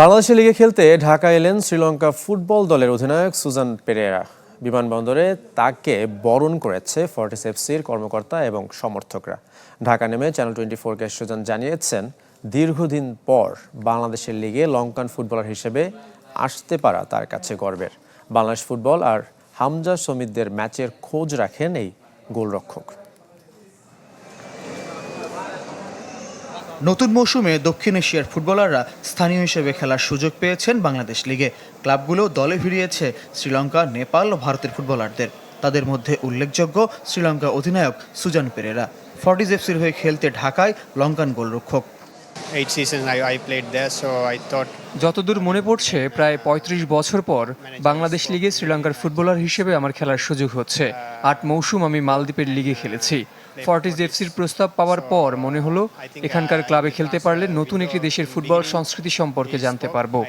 বাংলাদেশ লিগে খেলতে ঢাকা এলেন শ্রীলঙ্কা ফুটবল দলের অধিনায়ক সুজান পেরেরা। বিমানবন্দরে তাকে বরণ করেছে ফর্টিস এফসির কর্মকর্তা এবং সমর্থকরা। ঢাকা নেমে চ্যানেল টোয়েন্টি ফোরকে সুজান জানিয়েছেন, দীর্ঘদিন পর বাংলাদেশের লিগে লঙ্কান ফুটবলার হিসেবে আসতে পারা তার কাছে গর্বের। বাংলাদেশ ফুটবল আর হামজা সমিতদের ম্যাচের খোঁজ রাখেন এই গোলরক্ষক। নতুন মৌসুমে দক্ষিণ এশিয়ার ফুটবলাররা স্থানীয় হিসেবে খেলার সুযোগ পেয়েছেন বাংলাদেশ লিগে। ক্লাবগুলো দলে ফিরিয়েছে শ্রীলঙ্কা, নেপাল ও ভারতের ফুটবলারদের। তাদের মধ্যে উল্লেখযোগ্য শ্রীলঙ্কা অধিনায়ক সুজান পেরেরা। ফর্টিজ এফসির হয়ে খেলতে ঢাকায় লঙ্কান গোলরক্ষক। যতদূর মনে পড়ছে প্রায় ৩৫ বছর পর বাংলাদেশ লিগে শ্রীলঙ্কার ফুটবলার হিসেবে আমার খেলার সুযোগ হচ্ছে। আট মৌসুম আমি মালদ্বীপের লিগে খেলেছি। ফর্টিজ এফসির প্রস্তাব পাওয়ার পর মনে হলো এখানকার ক্লাবে খেলতে পারলে নতুন একটি দেশের ফুটবল সংস্কৃতি সম্পর্কে জানতে পারব।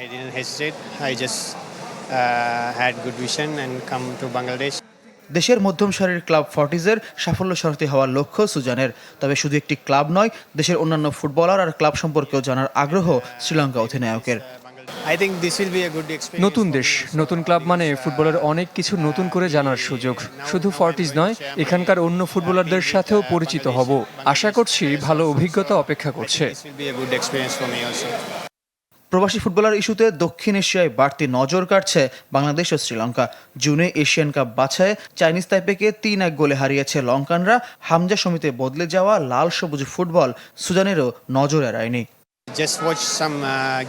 uh, had good vision and come to Bangladesh. দেশের মধ্যম সারির ক্লাব ফর্টিজের সাফল্য সারথি হওয়ার লক্ষ্য সুজানের। তবে শুধু একটি ক্লাব নয় দেশের অন্যান্য ফুটবলার আর ক্লাব সম্পর্কেও জানার আগ্রহ শ্রীলঙ্কা অধিনায়কের। নতুন দেশ নতুন ক্লাব মানে ফুটবলের অনেক কিছু নতুন করে জানার সুযোগ। শুধু ফর্টিজ নয় এখানকার অন্য ফুটবলারদের সাথেও পরিচিত হব। আশা করছি ভালো অভিজ্ঞতা অপেক্ষা করছে। প্রবাসী ফুটবলার ইস্যুতে দক্ষিণ এশিয়ায় বাড়তি নজর কাটছে বাংলাদেশ ও শ্রীলঙ্কা। জুনে এশিয়ান কাপ বাছায় চাইনিজ তাইপেকে তিন এক গোলে হারিয়েছে লঙ্কানরা। হামজা সমিতে বদলে যাওয়া লাল সবুজ ফুটবল সুজানেরও নজর এড়ায়নি। Uh. Uh,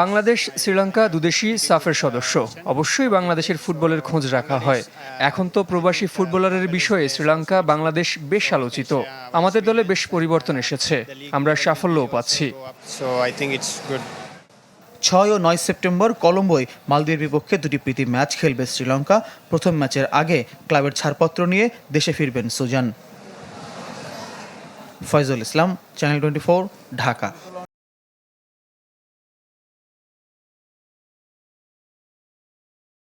বাংলাদেশ শ্রীলঙ্কা দুদেশই সাফের সদস্য। অবশ্যই বাংলাদেশের ফুটবলের খোঁজ রাখা হয়। এখন তো প্রবাসী ফুটবলারের বিষয়ে শ্রীলঙ্কা বাংলাদেশ বেশ আলোচিত। আমাদের দলে বেশ পরিবর্তন এসেছে। আমরা সাফল্যও পাচ্ছি। ছয় ও নয় সেপ্টেম্বর কলম্বোয় মালদ্বীপের বিপক্ষে দুটি প্রীতি ম্যাচ খেলবে শ্রীলঙ্কা। প্রথম ম্যাচের আগে ক্লাবের ছাড়পত্র নিয়ে দেশে ফিরবেন Suzanne. Faizul Islam, channel twenty Dhaka.